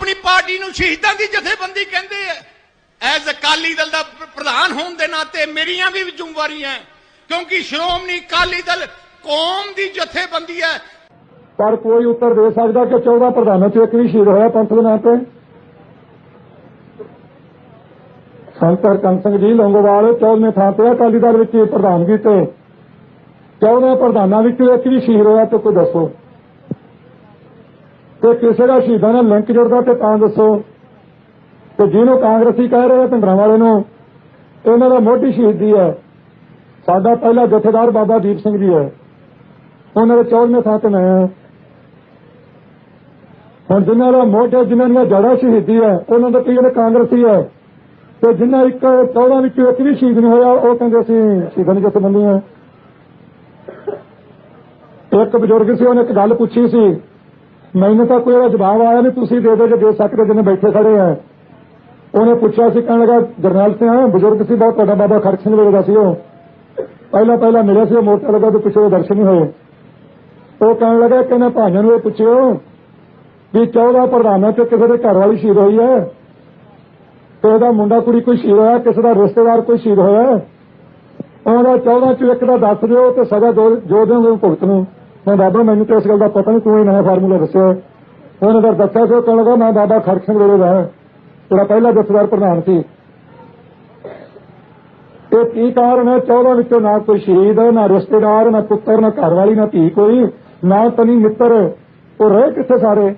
ਆਪਣੀ ਪਾਰਟੀ ਨੂੰ ਸ਼ਹੀਦਾਂ ਦੀ ਜਥੇਬੰਦੀ ਕਹਿੰਦੇ ਆ। ਐਜ਼ ਅਕਾਲੀ ਦਲ ਦਾ ਪ੍ਰਧਾਨ ਹੋਣ ਦੇ ਨਾਤੇ ਮੇਰੀਆਂ ਵੀ ਜ਼ਿੰਮੇਵਾਰੀਆਂ ਕਿਉਂਕਿ ਸ਼੍ਰੋਮਣੀ ਅਕਾਲੀ ਦਲ ਕੌਮ ਦੀ ਜਥੇਬੰਦੀ ਹੈ ਪਰ ਕੋਈ ਉੱਤਰ ਦੇ ਸਕਦਾ ਕਿ 14 ਪ੍ਰਧਾਨਾਂ ਚੋਂ ਇੱਕ ਵੀ ਸ਼ਹੀਦ ਹੋਇਆ ਪੰਥ ਦੇ ਨਾਂ ਤੇ? ਸੰਤ ਹਰਕੰਦ ਸਿੰਘ ਜੀ, ਲੰਗੋਵਾਲ 14ਵੇਂ ਥਾਂ ਤੇ ਅਕਾਲੀ ਦਲ ਵਿੱਚ ਪ੍ਰਧਾਨਗੀ ਤੇ। 14 ਪ੍ਰਧਾਨਾਂ ਵਿੱਚੋਂ ਇੱਕ ਵੀ ਸ਼ਹੀਦ ਹੋਇਆ ਤੇ ਕੋਈ ਦੱਸੋ। ਤੇ ਕਿਸੇ ਦਾ ਸ਼ਹੀਦਾਂ ਨਾਲ ਲਿੰਕ ਜੁੜਦਾ ਤੇ ਤਾਂ ਦੱਸੋ। ਤੇ ਜਿਹਨੂੰ ਕਾਂਗਰਸੀ ਕਹਿ ਰਹੇ ਭਿੰਡਰਾਂ ਵਾਲੇ ਨੂੰ, ਇਹਨਾਂ ਦਾ ਮੋਢੀ ਸ਼ਹੀਦੀ ਹੈ। ਸਾਡਾ ਪਹਿਲਾ ਜਥੇਦਾਰ ਬਾਬਾ ਦੀਪ ਸਿੰਘ ਜੀ ਹੈ। ਉਹਨਾਂ ਦੇ 14ਵੇਂ ਸਾਥ ਮੈਂ ਹੁਣ ਜਿਨ੍ਹਾਂ ਦਾ ਮੋਢੇ ਜਿਨ੍ਹਾਂ ਦੀਆਂ ਜੜਾ ਸ਼ਹੀਦੀ ਹੈ, ਉਹਨਾਂ ਦੇ ਪੀਰ ਕਾਂਗਰਸੀ ਹੈ। ਤੇ ਜਿਨ੍ਹਾਂ ਇੱਕ 14 ਵਿੱਚੋਂ ਇੱਕ ਵੀ ਸ਼ਹੀਦ ਨਹੀਂ ਹੋਇਆ, ਉਹ ਕਹਿੰਦੇ ਅਸੀਂ ਸ਼ਹੀਦਾਂ ਦੀ ਜਥੇਬੰਦੀ ਹਾਂ। ਇੱਕ ਬਜ਼ੁਰਗ ਸੀ, ਉਹਨੇ ਇੱਕ ਗੱਲ ਪੁੱਛੀ ਸੀ ਮੈਨੂੰ ਤਾਂ ਕੋਈ ਉਹਦਾ ਜਵਾਬ ਆਇਆ ਨਹੀਂ, ਤੁਸੀਂ ਦੇ ਦਿਓ ਜੇ ਦੇ ਸਕਦੇ ਜਿੰਨੇ ਬੈਠੇ ਖੜੇ ਆ। ਉਹਨੇ ਪੁੱਛਿਆ ਸੀ, ਕਹਿਣ ਲੱਗਾ, ਜਰਨੈਲ ਸਿੰਘ ਬਜ਼ੁਰਗ ਸੀ ਬਹੁਤ ਵੱਡਾ ਬਾਬਾ ਖੜਕ ਸਿੰਘ ਵੇਲੇ ਦਾ ਸੀ ਉਹ। ਪਹਿਲਾਂ ਪਹਿਲਾਂ ਮਿਲਿਆ ਸੀ, ਉਹ ਮੋਟਰ ਲੱਗਾ ਤੇ ਪਿੱਛੇ ਉਹਦੇ ਦਰਸ਼ਨ ਨਹੀਂ ਹੋਏ। ਉਹ ਕਹਿਣ ਲੱਗਾ ਕਹਿੰਦਾ ਭਾਈਆਂ ਨੂੰ ਇਹ ਪੁੱਛਿਓ ਵੀ 14 ਪ੍ਰਧਾਨਾਂ ਤੇ ਕਿਸੇ ਦੇ ਘਰ ਵਾਲੀ ਸ਼ਹੀਦ ਹੋਈ ਹੈ? ਤੇ ਉਹਦਾ ਮੁੰਡਾ ਕੁੜੀ ਕੋਈ ਸ਼ਹੀਦ ਹੋਇਆ, ਕਿਸੇ ਦਾ ਰਿਸ਼ਤੇਦਾਰ ਕੋਈ ਸ਼ਹੀਦ ਹੋਇਆ? ਹੈ? ਉਹਦਾ 14 ਚ ਇੱਕ ਦਾ ਦੱਸ ਦਿਓ ਤੇ ਸਜ਼ਾ ਦੋ ਜੋ ਦਿਨ ਭੁਗਤ ਨੂੰ। ਮੈਂ ਬਾਬਾ, ਮੈਨੂੰ ਤਾਂ ਇਸ ਗੱਲ ਦਾ ਪਤਾ ਨਹੀਂ ਤੂੰ ਇਹ ਨਵਾਂ ਫਾਰਮੂਲਾ ਦੱਸਿਆ ਉਹਨੇ ਫਿਰ ਦੱਸਿਆ ਸੀ, ਉਹ ਕਹਿਣ ਲੱਗਾ ਮੈਂ ਬਾਬਾ ਖੜਕ ਸਿੰਘ ਵੇਲੇ ਦਾ ਜਿਹੜਾ ਪਹਿਲਾ ਜਥੇਦਾਰ ਪ੍ਰਧਾਨ ਸੀ। ਇਹ ਕੀ ਕਾਰਨ ਹੈ? 14 ਵਿੱਚੋਂ ਨਾ ਕੋਈ ਸ਼ਹੀਦ, ਨਾ ਰਿਸ਼ਤੇਦਾਰ, ਨਾ ਪੁੱਤਰ, ਨਾ ਘਰਵਾਲੀ, ਨਾ ਧੀ ਕੋਈ, ਨਾ ਤਨੀ ਮਿੱਤਰ। ਉਹ ਰਹੇ ਕਿੱਥੇ ਸਾਰੇ?